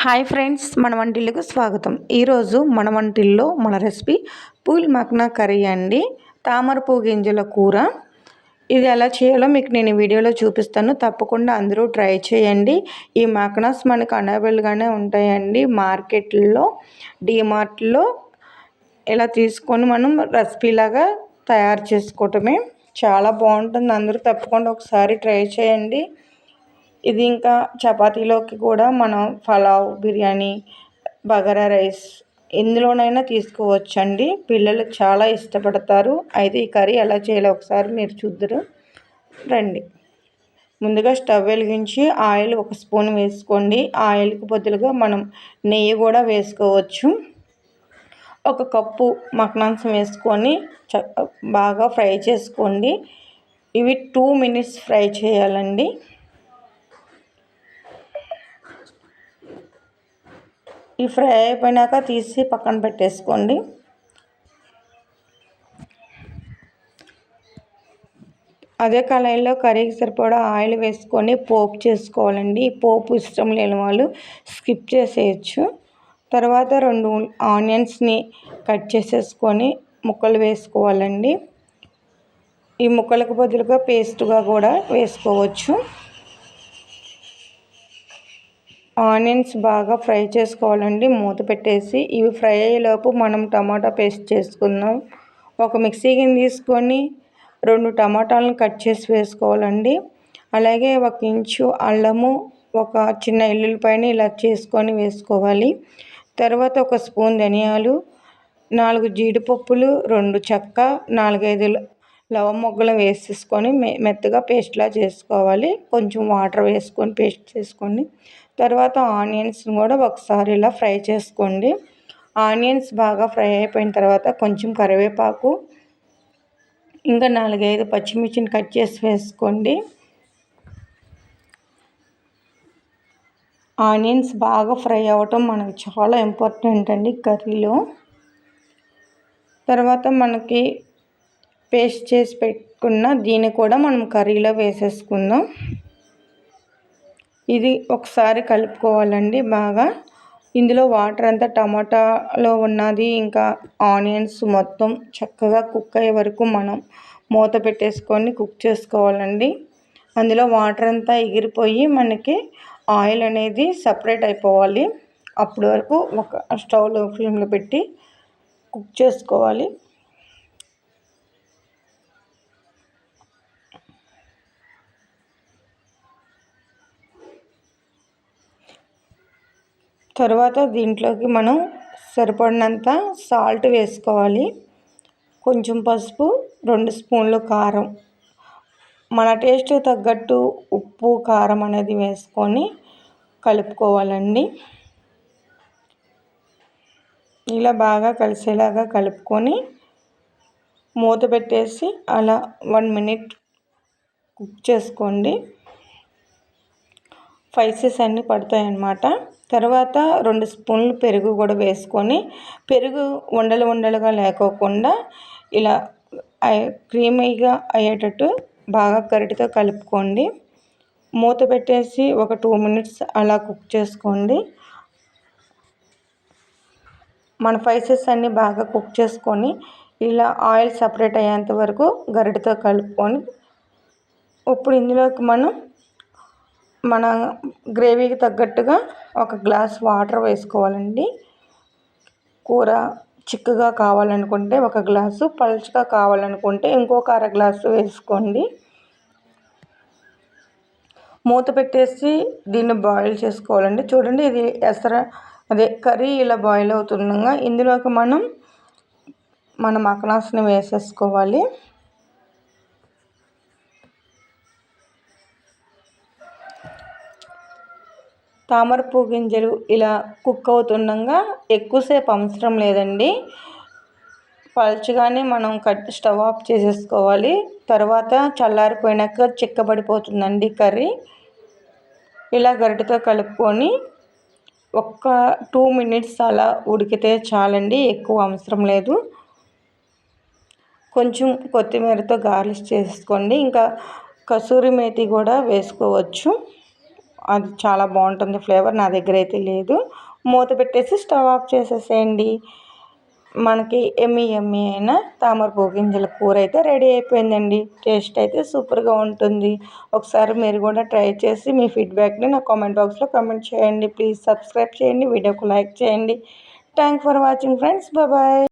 Hi friends మన వంటిల్లుకు స్వాగతం. ఈరోజు మన వంటిల్లో మన రెసిపీ పూల్ మక్నా కర్రీ అండి. తామర పువ్వు గింజల కూర. ఇది ఎలా చేయాలో మీకు నేను వీడియోలో చూపిస్తాను. తప్పకుండా అందరూ ట్రై చేయండి. ఈ మక్నాస్ మనకు అనవైలబుల్గానే ఉంటాయండి. మార్కెట్లో డిమార్ట్లో ఇలా తీసుకొని మనం రెసిపీలాగా తయారు చేసుకోవటమే. చాలా బాగుంటుంది. అందరూ తప్పకుండా ఒకసారి ట్రై చేయండి. ఇది ఇంకా చపాతీలోకి కూడా మనం పలావ్ బిర్యానీ బగారా రైస్ ఎందులోనైనా తీసుకోవచ్చండి. పిల్లలు చాలా ఇష్టపడతారు. అయితే ఈ కర్రీ ఎలా చేయాలో ఒకసారి మీరు చూద్దరు. రండి. ముందుగా స్టవ్ వెలిగించి ఆయిల్ ఒక స్పూన్ వేసుకోండి. ఆయిల్కి బదులుగా మనం నెయ్యి కూడా వేసుకోవచ్చు. ఒక కప్పు మకనాంసం వేసుకొని బాగా ఫ్రై చేసుకోండి. ఇవి టూ మినిట్స్ ఫ్రై చేయాలండి. ఈ ఫ్రై అయిపోయినాక తీసి పక్కన పెట్టేసుకోండి. అదే కళాయిలో కర్రీకి సరిపడా ఆయిల్ వేసుకొని పోపు చేసుకోవాలండి. పోపు ఇష్టం లేని వాళ్ళు స్కిప్ చేసేయచ్చు. తర్వాత రెండు ఆనియన్స్ని కట్ చేసేసుకొని ముక్కలు వేసుకోవాలండి. ఈ ముక్కలకు బదులుగా పేస్ట్గా కూడా వేసుకోవచ్చు. ఆనియన్స్ బాగా ఫ్రై చేసుకోవాలండి. మూత పెట్టేసి ఇవి ఫ్రై అయ్యేలోపు మనం టమాటా పేస్ట్ చేసుకుందాం. ఒక మిక్సీ గిన్నె తీసుకొని రెండు టమాటాలను కట్ చేసి వేసుకోవాలండి. అలాగే ఒక ఇంచు అల్లము ఒక చిన్న ఎల్లుల్లిపాయని ఇలా చేసుకొని వేసుకోవాలి. తర్వాత ఒక స్పూన్ ధనియాలు నాలుగు జీడిపప్పులు రెండు చెక్క నాలుగైదు లవ మొగ్గలు వేసేసుకొని మె మెత్తగా పేస్ట్లా చేసుకోవాలి. కొంచెం వాటర్ వేసుకొని పేస్ట్ చేసుకోండి తర్వాత ఆనియన్స్ని కూడా ఒకసారి ఇలా ఫ్రై చేసుకోండి. ఆనియన్స్ బాగా ఫ్రై అయిపోయిన తర్వాత కొంచెం కరివేపాకు ఇంకా నాలుగైదు పచ్చిమిర్చిని కట్ చేసి వేసుకోండి. ఆనియన్స్ బాగా ఫ్రై అవ్వటం మనకు చాలా ఇంపార్టెంట్ అండి కర్రీలో. తర్వాత మనకి పేస్ట్ చేసి పెట్టుకున్న దీన్ని కూడా మనం కర్రీలో వేసేసుకుందాం. ఇది ఒకసారి కలుపుకోవాలండి బాగా. ఇందులో వాటర్ అంతా టమాటాలో ఉన్నది ఇంకా ఆనియన్స్ మొత్తం చక్కగా కుక్ అయ్యే వరకు మనం మూత పెట్టేసుకొని కుక్ చేసుకోవాలండి. అందులో వాటర్ అంతా ఎగిరిపోయి మనకి ఆయిల్ అనేది సపరేట్ అయిపోవాలి. అప్పటి వరకు ఒక స్టవ్లో ఫ్లేమ్లో పెట్టి కుక్ చేసుకోవాలి. తర్వాత దీంట్లోకి మనం సరిపడినంత సాల్ట్ వేసుకోవాలి. కొంచెం పసుపు రెండు స్పూన్లు కారం. మన టేస్ట్ తగ్గట్టు ఉప్పు కారం అనేది వేసుకొని కలుపుకోవాలండి. ఇలా బాగా కలిసేలాగా కలుపుకొని మూత పెట్టేసి అలా వన్ మినిట్ కుక్ చేసుకోండి. స్పైసెస్ అన్నీ పడతాయి అన్నమాట తర్వాత రెండు స్పూన్లు పెరుగు కూడా వేసుకొని పెరుగు ఉండలు ఉండలుగా లేకోకుండా ఇలా క్రీమీగా అయ్యేటట్టు బాగా గరిటతో కలుపుకోండి. మూత పెట్టేసి ఒక టూ మినిట్స్ అలా కుక్ చేసుకోండి. మన స్పైసెస్ అన్నీ బాగా కుక్ చేసుకొని ఇలా ఆయిల్ సపరేట్ అయ్యేంత వరకు గరిటతో కలుపుకొని ఇప్పుడు ఇందులోకి మనం మన గ్రేవీకి తగ్గట్టుగా ఒక గ్లాస్ వాటర్ వేసుకోవాలండి. కూర చిక్కగా కావాలనుకుంటే ఒక గ్లాసు పలుచగా కావాలనుకుంటే ఇంకొక అర గ్లాసు వేసుకోండి. మూత పెట్టేసి దీన్ని బాయిల్ చేసుకోవాలండి. చూడండి ఇది ఎసర అదే కర్రీ ఇలా బాయిల్ అవుతుండగా ఇందులోకి మనం మన మకనాస్ని వేసేసుకోవాలి. తామర గింజలు ఇలా కుక్ అవుతుండగా ఎక్కువసేపు అవసరం లేదండి. పలుచగానే మనం కట్ స్టవ్ ఆఫ్ చేసేసుకోవాలి. తర్వాత చల్లారిపోయినాక చిక్కబడిపోతుందండి కర్రీ. ఇలా గరిటతో కలుపుకొని ఒక్క టూ మినిట్స్ అలా ఉడికితే చాలండి ఎక్కువ అవసరం లేదు. కొంచెం కొత్తిమీరతో గార్లిష్ చేసుకోండి ఇంకా కసూరి మేతి కూడా వేసుకోవచ్చు. అది చాలా బాగుంటుంది ఫ్లేవర్ నా దగ్గర అయితే లేదు. మూత పెట్టేసి స్టవ్ ఆఫ్ చేసేసేయండి. మనకి ఎమ్మి ఎమ్మి అయిన తామరపు గింజల కూర అయితే రెడీ అయిపోయిందండి. టేస్ట్ అయితే సూపర్గా ఉంటుంది. ఒకసారి మీరు కూడా ట్రై చేసి మీ ఫీడ్బ్యాక్ని నా కామెంట్ బాక్స్లో కామెంట్ చేయండి. ప్లీజ్ సబ్స్క్రైబ్ చేయండి వీడియోకు లైక్ చేయండి. Thank for watching friends. Bye.